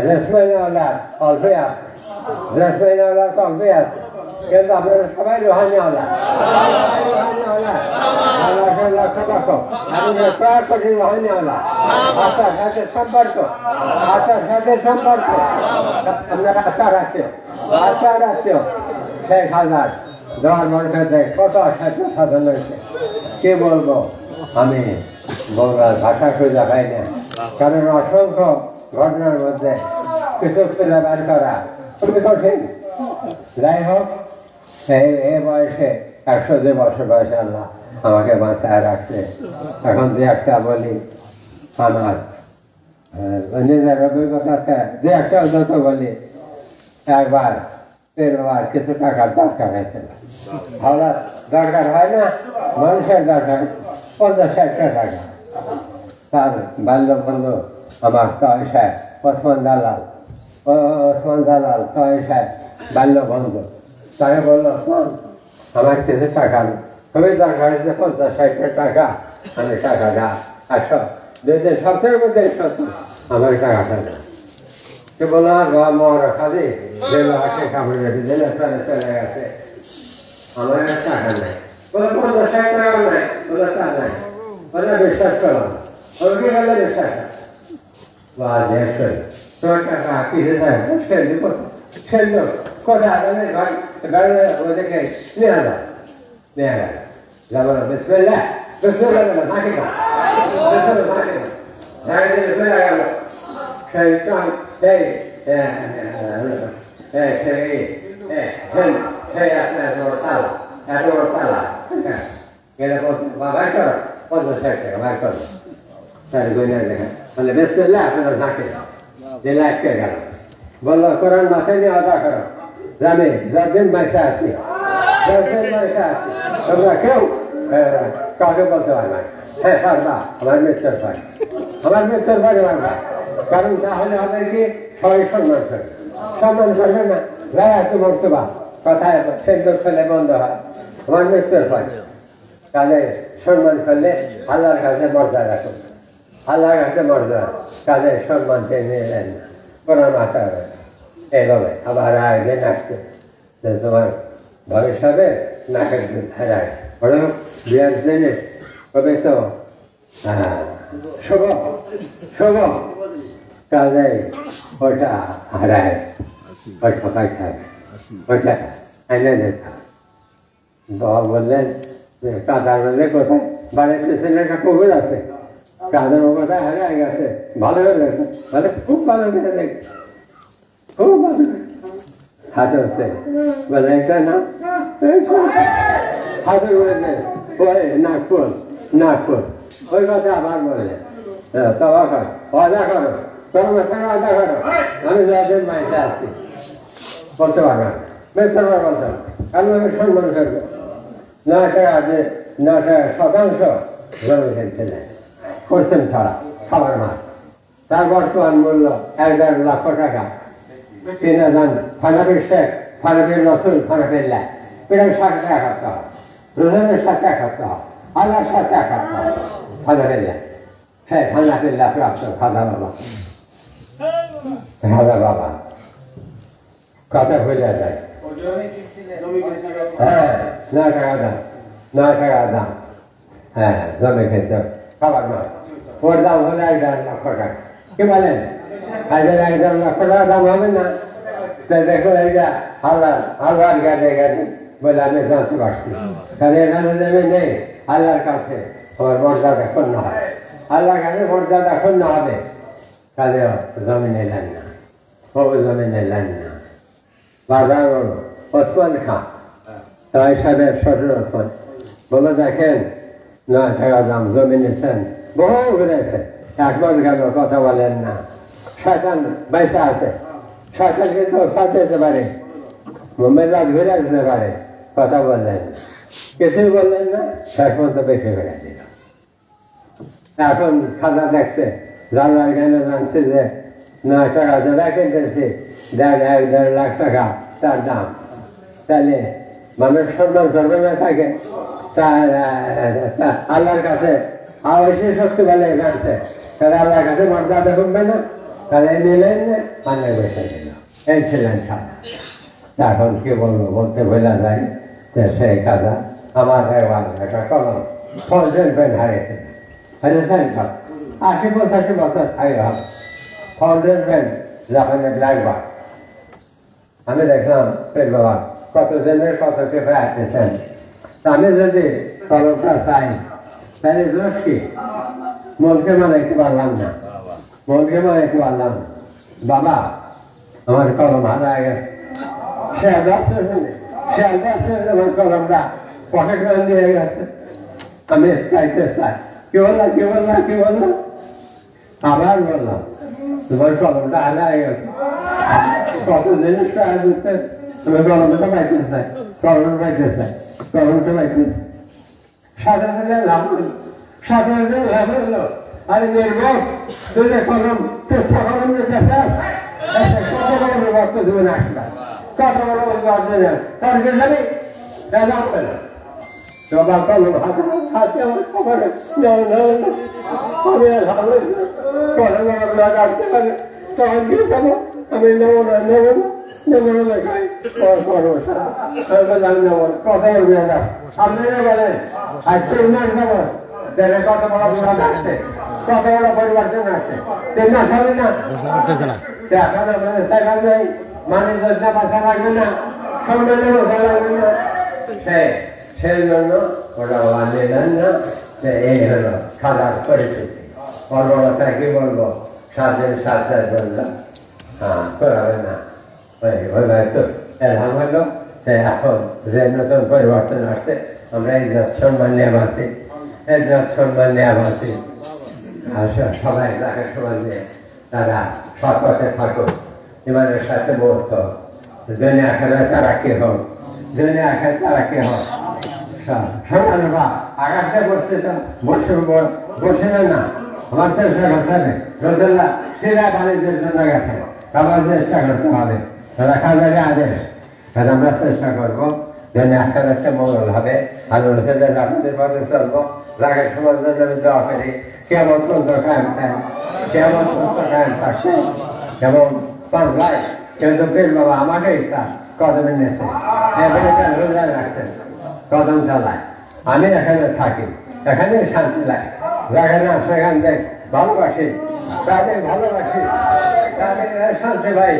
রেসমেন্ট আল্লাহ অল্পে আছে আল্লাহ তো কিন্তু আপনারা সবাই রোহানি আল্লাহ সম্পর্ক আশার সাথে সম্পর্ক আপনারা আশা রাখছো আশা রাখছো শেখ হাজার দেওয়ার মনে কত আশা সাধন হয়েছে কে বলব আমি বঙ্গাল ভাষা খুঁজে পাই না কারণ অসংখ্য ঘটনার মধ্যে কিছু বার করা। খুবই কঠিন যাই হোক এই বয়সে একশো দুই বছর বয়সে আল্লাহ আমাকে বাঁচায় রাখছে। এখন দু একটা বলি আমার। নিজের অভিজ্ঞতা দু একটা যত বলি, একবার পেরবার কিছু টাকার দরকার হয়েছিল হঠাৎ দরকার হয় না, মানুষের দরকার পঞ্চাশ ষাট টাকা। তার বাল্য বন্ধু আমার তয় সাহেব ওসমান দালাল ওসমান দালাল তয় বাল্য বন্ধু তাকে বলল, শোন, আমার কিছু টাকা নেই। খুবই দরকার হয়েছে পঞ্চাশ ষাট টাকা, আমি টাকাটা আসো। যদি সতের মধ্যে আমার টাকাটা না সে বলল, আর বাবা মর খালি রেখে দিলে চলে গেছে। আমার টাকা নেই। বলে পঞ্চাশ ষাট টাকা নাই বলে নাই। বলে বিশ্বাস করলাম ওর কি বলে বিশ্বাস বা দেড়শো তোর টাকা কিসে যায় সেল দিব সেল কোথায় আদানে গাড়ি ওদেরকে নিয়ে আলা নিয়ে আলা যাব বিসমিল্লাহ বিসমিল্লাহ বলে মাকে কা বিসমিল্লাহ মাকে কা গাড়ি বিসমিল্লাহ গেল সেইটান সেই সেই সেই সেই আপনার তোর তালা এত বড় তালা গেলে বার করো পঞ্চাশ ষাট টাকা বার করো স্যার গইনা দেখেন বলে বিসমিল্লাহ আপনারা ঝাঁকে দিলে আটকে গেল বলল কোরআন মাথায় নিয়ে আদা করো জানে যতদিন মাইসা আছি যতদিন মাইসা আছি তোমরা কেউ কাউকে বলতে পারবে হ্যাঁ পারবা আমার মিস্টার ভাই আমার মিস্টার ভাই পারবা কারণ তাহলে হবে কি সবাই সম্মান করবে সম্মান করবে না গায়ে এত মর্তবা কথায় সেদ্ধ ফেলে বন্ধ হয় আমার মিস্টার ভাই কাজে সম্মান করলে আল্লাহর কাছে মর্যাদা রাখুন আল্লাহর কাছে মর্যাদা কাজে সম্মান চেয়ে নেন না মাথা হবে এইভাবে আবার আয়োজন আসছে। যে তোমার ভবিষ্যতে নাকের হারায় বড় বিয়ার জিনিস কবে তো শুভ শুভ। কাজে ওটা হারায়। ওই ঠকাই থাকে ওটা এনে দিতে। বাবা বললেন কাদার মধ্যে কোথায়? বাড়িতে ছেলেটা পুকুর আছে। কাদের কোথায় হারিয়ে গেছে ভালো হয়ে গেছে মানে খুব ভালো হয়ে গেছে খুব ভালো হাতে হচ্ছে। বলে, এটা না হাতে বলেছে ওই, নাগপুর নাগপুর। ওই কথা আবার বললে তবা কর অদা করো। তোমার সঙ্গে অদা করো। আমি যাদের মাইতে আসছি। বলতে পারব না। বেশ বলতে আমি সম্মান করব না যে না টাকা শতাংশ করছেন ছাড়া, খাবার মাছ তার বর্তমান মূল্য দেড় লক্ষ টাকা। তিন হাজার ফানাবির শেখ ফানাবির রসুল ফানাবির প্রায় ষাট টাকা খাতে হয় রোজানের সাথে খাতে হয় আল্লাহর সাথে খাতে হয় ফানাবির ল্যাক হ্যাঁ ফানাবির ল্যাক প্রাপ্ত খাদা বাবা। খাদা বাবা। কথা হয়ে যায় হ্যাঁ না টাকা দাম। না টাকা দাম। হ্যাঁ জমি খেতে খাবার নয় ওর দাম হলে এক দেড় লক্ষ টাকা কি বলেন? হাজার এক দেড় লক্ষ টাকা দাম হবে না। তো দেখো এইটা আল্লাহ আল্লাহর গাড়ি গাড়ি বলে, আমি জানতে পারছি কারণ এখানে নেমে নেই আল্লাহর কাছে। আমার মর্যাদা ক্ষুণ্ণ হয় আল্লাহর কাছে মর্যাদা ক্ষুণ্ণ হবে। কাজে জমিনে নেন না। ও জমিনে নেন না। বাজার ওসমান খান রায় সাহেবের শ্বশুর ওসমান বলে, দেখেন না টাকা দাম জমি নিয়েছেন বহু ঘুরেছে একবার গেল, কথা বলেন না। শয়তান বাইসা আছে। শয়তান কিন্তু সাথে পারে। মুম্বাইলা ঘুরে আসতে পারে। কথা বললেন কিছুই বললেন না। শেষ পর্যন্ত বেশি দিল এখন খাজা দেখছে। জানলার জ্ঞানে জানছে যে না টাকা যারা কিনতেছে দেড় এক, দেড় লাখ টাকা তার দাম। তাহলে মানুষ সম্মান করবে থাকে তার আল্লাহর কাছে অবশ্যই শক্তি বলে জানছে তাহলে আল্লাহর কাছে মর্যাদা কমবে না তাহলে নিলেন মানে বসে নিল। এই ছিলেন সাদা এখন কি বলব, বলতে বোঝা যায় যে সেই কাজা আমার একটা কলম। ফলছেন পেন হারিয়েছেন হারিয়েছেন আশি পঁচাশি বছর থাই হবে ফলছেন পেন জাপানে ব্ল্যাকবার আমি দেখলাম, পেট বাবা কত দিনের কত পেপার আসতেছেন আমি যদি কলমটা চাই তাহলে দোষ কি মনকে মানাইতে পারলাম না। মনকে মানাইতে পারলাম না। বাবা, আমার কলম হারা গেছে। সে যাচ্ছে সে যাচ্ছে আমার কলমটা পকেট করে দিয়ে গেছে। আমি চাই। কি বললাম কি বললাম কি বললাম? আবার বললাম, তোমার কলমটা হারা গেছে। কত জিনিস পাওয়া যাচ্ছে তুমি কলমটা পাইতে চাই। কলম পাইতে চাই। কলমটা পাইতে সাদা সাদা লাভ হলো সাদা সাদা লাভ হলো আরে নির্মল তুই কলম চেষ্টা কলম চাস কত বড় বিভক্ত দেবে না একটা কত বড় দেবে তার হাতে আমার খবরে আমি ভালো আমি নেব না নেব না নেব না খাই করব আমি বললাম নেব কথা বলবি না আপনি বলেন আজকে উনার খবর দেখে কত বড় বিভাগ আসছে কত বড় পরিবর্তন আসছে না। এখন নেই মানুষ যোজনা লাগবে না। লাগবে না। সেই জন্য না এই হলো পরিস্থিতি কি বলব? সাথের সাথে বললাম হলো এখন যে নতুন পরিবর্তন আসছে আমরা এই সম্মান নিয়ে বাঁচি এই সম্মান নিয়ে বাঁচি সবাই তাকে সমান দিয়ে তারা সৎ পথে থাকুক ইমানের সাথে বলতো দুনিয়া খেলে তারা কি হোক দুনিয়া খেলে তারা কি হোক সমানে বা আকাশে বসতে তো বসে বসে না আমার চেষ্টা করতে হবে রোজল্লা সিরা বাণিজ্যের জন্য গেছে আবার চেষ্টা করতে হবে রাখা যাবে আদেশ তাহলে আমরা চেষ্টা করব যেন আখেরাতে মঙ্গল হবে। আর রাখতে পথে চলবো, রাগের সমাজ জন্য আমি করি, কেমন পর্যন্ত কেমন পর্যন্ত থাকছে যেমন পাঁচ ভাই কিন্তু বেশ বাবা আমাকে ইচ্ছা কদমে তার রোজগার রাখছেন? কদম চালায়। আমি এখানে থাকি এখানে শান্তি লাগে। যেখানে সেখান থেকে ভালোবাসি, তাদের ভালোবাসি, তাদের শান্তি ভাই,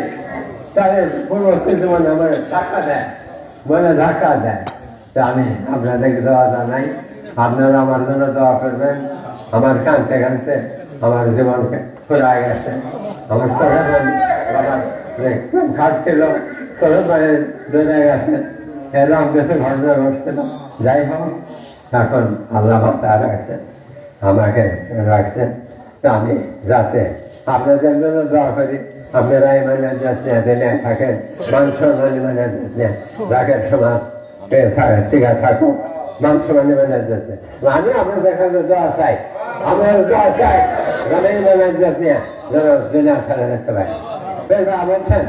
তাদের পূর্ববর্তী জীবনে আমার ধাক্কা দেয়, মনে ধাক্কা দেয়। তা আমি আপনাদেরকে দেওয়া জানাই, আপনারা আমার জন্য দোয়া করবেন, আমার কানতে কানতে আমার জীবনকে ফুরায় গেছে। আমার চোখে বাবা খাটছিল চোখে পায়ে দৌড়ে গেছে। এরকম কিছু ঘটনা ঘটছিল যাই হোক, এখন আল্লাহ তারা আছে আমাকে রাখছেন তা আমি যাতে। আপনাদের জন্য দোয়া করি আপনারা মানে যাচ্ছে দিনে থাকেন মাংস মানে মানে যাচ্ছে রাখের সমাজ আছে থাকুক মাংস মানে মানে যাচ্ছে আমি আপনাদের কাছে দোয়া চাই। আমার দোয়া চাই গ্রামীণ মানে যাচ্ছে যেন দুনিয়া ছেড়ে রাখতে পারি বলছেন?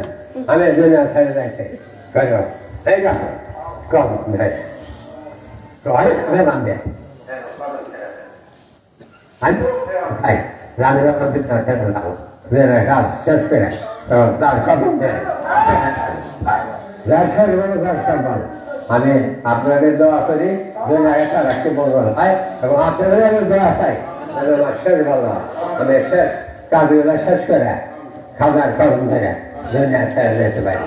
আমি দুনিয়া ছেড়ে রাখতে কম ভাই। bạn đẹp. Anh, này ra, chân về này. Rồi, ra con biết này. রাখার মানে রাখার মানে আমি আপনাদের দোয়া করি দুই একটা রাখতে বলব হয় এবং আপনাদের আমি দোয়া চাই আমি আমার শেষ ভালো আমি শেষ কাজগুলো শেষ করে খাবার কর্ম ধরে দুনিয়া ছেড়ে যেতে পারি।